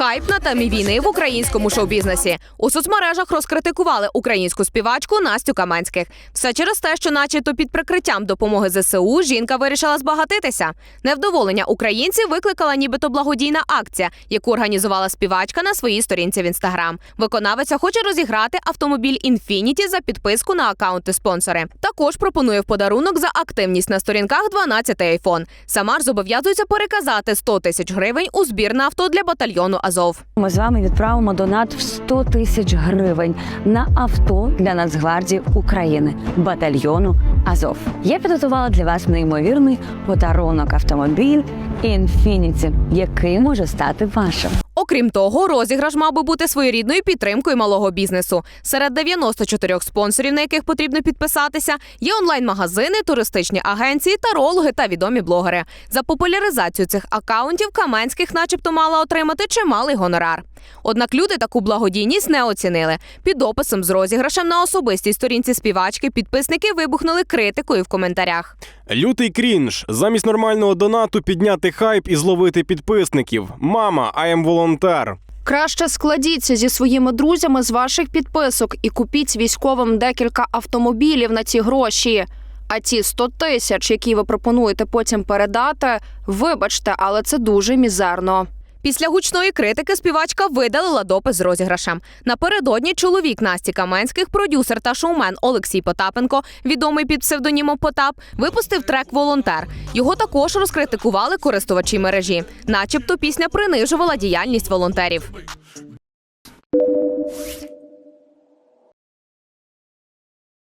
Хайп на темі війни в українському шоу-бізнесі. У соцмережах розкритикували українську співачку Настю Каменських. Все через те, що, начебто, під прикриттям допомоги ЗСУ жінка вирішила збагатитися. Невдоволення українців викликала нібито благодійна акція, яку організувала співачка на своїй сторінці в інстаграм. Виконавиця хоче розіграти автомобіль Інфініті за підписку на акаунти спонсори. Також пропонує в подарунок за активність на сторінках 12 айфон. Сама ж зобов'язується переказати 100 тисяч гривень у збір на авто для батальйону Азов. Ми з вами відправимо донат в 100 тисяч гривень на авто для Нацгвардії України батальйону Азов. Я підготувала для вас неймовірний подарунок автомобіль Infiniti, який може стати вашим. Окрім того, розіграш мав би бути своєрідною підтримкою малого бізнесу. Серед 94 спонсорів, на яких потрібно підписатися, є онлайн-магазини, туристичні агенції, тарологи та відомі блогери. За популяризацію цих акаунтів Каменських, начебто, мала отримати чималий гонорар. Однак люди таку благодійність не оцінили. Під описом з розіграшем на особистій сторінці співачки підписники вибухнули критикою в коментарях. Лютий крінж. Замість нормального донату підняти хайп і зловити підписників. Мама, I am волонтер. Краще складіться зі своїми друзями з ваших підписок і купіть військовим декілька автомобілів на ці гроші. А ті 100 тисяч, які ви пропонуєте потім передати, вибачте, але це дуже мізерно. Після гучної критики співачка видалила допис з розіграшем. Напередодні чоловік Насті Каменських, продюсер та шоумен Олексій Потапенко, відомий під псевдонімом Потап, випустив трек Волонтер. Його також розкритикували користувачі мережі, начебто пісня принижувала діяльність волонтерів.